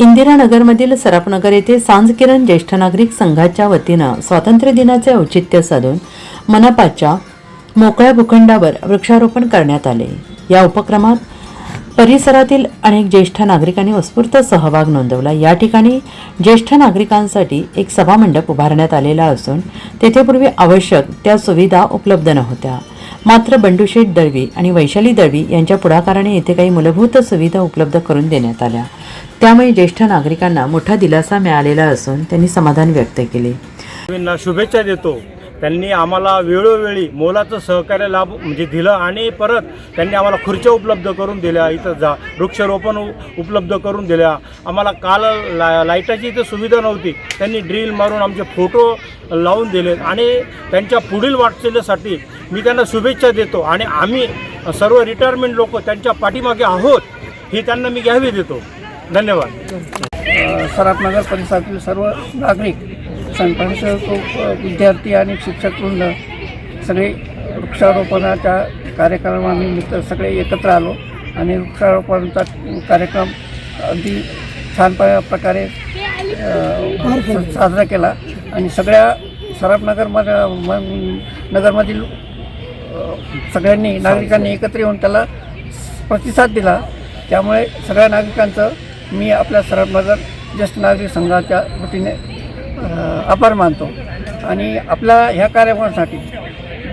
इंदिरानगरमधील सराफनगर येथे सांजकिरण ज्येष्ठ नागरिक संघाच्या वतीनं स्वातंत्र्य दिनाचे औचित्य साधून मनपाच्या मोकळ्या भूखंडावर वृक्षारोपण करण्यात आले. या उपक्रमात परिसरातील अनेक ज्येष्ठ नागरिकांनी उत्स्फूर्त सहभाग नोंदवला. या ठिकाणी ज्येष्ठ नागरिकांसाठी एक सभामंडप उभारण्यात आलेला असून तेथे पूर्वी आवश्यक त्या सुविधा उपलब्ध नव्हत्या. मात्र बंडूशेठ दळवी आणि वैशाली दळवी यांच्या पुढाकाराने येथे काही मूलभूत सुविधा उपलब्ध करून देण्यात आल्या. त्यामुळे ज्येष्ठ नागरिकांना मोठा दिलासा मिळालेला असून त्यांनी समाधान व्यक्त केले. शुभेच्छा देतो. त्यांनी आम्हाला वेळोवेळी मोलाचं सहकार्य लाभ म्हणजे दिलं आणि परत त्यांनी आम्हाला खुर्च्या उपलब्ध करून दिल्या इथं जा वृक्षारोपण उपलब्ध करून दिल्या. आम्हाला काल ला लाईटाची इथं सुविधा नव्हती. त्यांनी ड्रिल मारून आमचे फोटो लावून दिले आणि त्यांच्या पुढील वाटचालीसाठी मी त्यांना शुभेच्छा देतो आणि आम्ही सर्व रिटायरमेंट लोक त्यांच्या पाठीमागे आहोत ही त्यांना मी घ्यावी देतो. धन्यवाद. सराफनगर परिसरातील सर्व नागरिक संघटनेचे विद्यार्थी आणि शिक्षक वृंद सगळे वृक्षारोपणाच्या कार्यक्रमानिमित्त सगळे एकत्र आलो आणि वृक्षारोपणाचा कार्यक्रम अगदी छान प प्रकारे साजरा केला आणि सगळ्या सराफनगर नगरमधील सगळ्यांनी नागरिकांनी एकत्र येऊन त्याला प्रतिसाद दिला. त्यामुळे सगळ्या नागरिकांचं मी आपल्या सराफनगर ज्येष्ठ नागरिक संघाच्या वतीने आभार मानतो. आणि आपल्या ह्या कार्यक्रमासाठी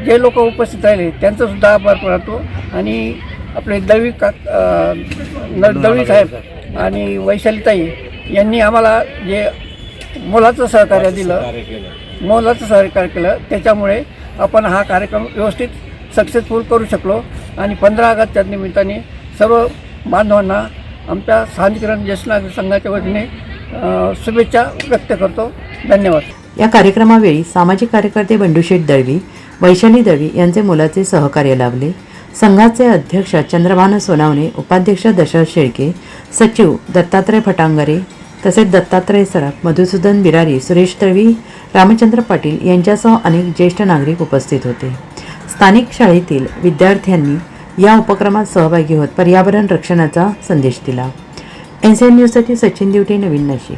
जे लोक उपस्थित राहिले त्यांचं सुद्धा आभार मानतो. आणि आपले दळवी का दळवी साहेब आणि वैशालीताई यांनी आम्हाला जे मोलाचं सहकार्य दिलं मोलाचं सहकार्य केलं त्याच्यामुळे आपण हा कार्यक्रम व्यवस्थित सक्सेसफुल करू शकलो. आणि पंधरा ऑगस्टच्या निमित्ताने सर्व बांधवांना आमच्या सांजकिरण ज्येष्ठ नागरिक संघाच्या वतीने शुभेच्छा व्यक्त करतो. धन्यवाद. या कार्यक्रमावेळी सामाजिक कार्यकर्ते बंडूशेठ दळवी वैशाली दळवी यांचे मुलाचे सहकार्य लाभले. संघाचे अध्यक्ष चंद्रभान सोनावणे उपाध्यक्ष दशरथ शेळके सचिव दत्तात्रय फटांगरे तसेच दत्तात्रय सराफ मधुसूदन बिरारी सुरेश दळवी रामचंद्र पाटील यांच्यासह अनेक ज्येष्ठ नागरिक उपस्थित होते. स्थानिक शाळेतील विद्यार्थ्यांनी या उपक्रमात सहभागी होत पर्यावरण रक्षणाचा संदेश दिला. एन सी एन न्यूजसाठी सचिन दिवटे नवीन नाशिक.